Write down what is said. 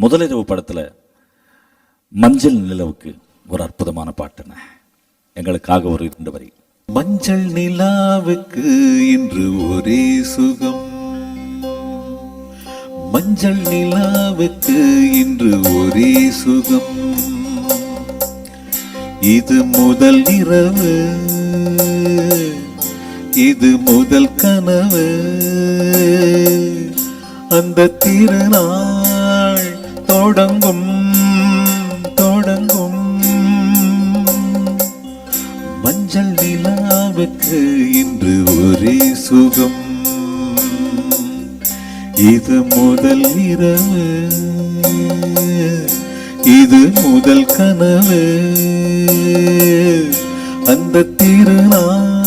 முதலிரவு படத்துல மஞ்சள் நிலவுக்கு ஒரு அற்புதமான பாட்டுண்ணே எங்களுக்காக ஒரு இரண்டு வரி. மஞ்சள் நிலாவுக்கு இன்று ஒரே சுகம். மஞ்சள் நிலாவுக்கு இன்று ஒரே சுகம். இது முதல் இரவு. இது முதல் கனவு. அந்த திருநாள் தொடங்கும் தொடங்கும். மஞ்சள் நிலாவுக்கு இன்று ஒரே சுகம். இது முதல் இரவு இது முதல் கனவு. அந்த திருநாள்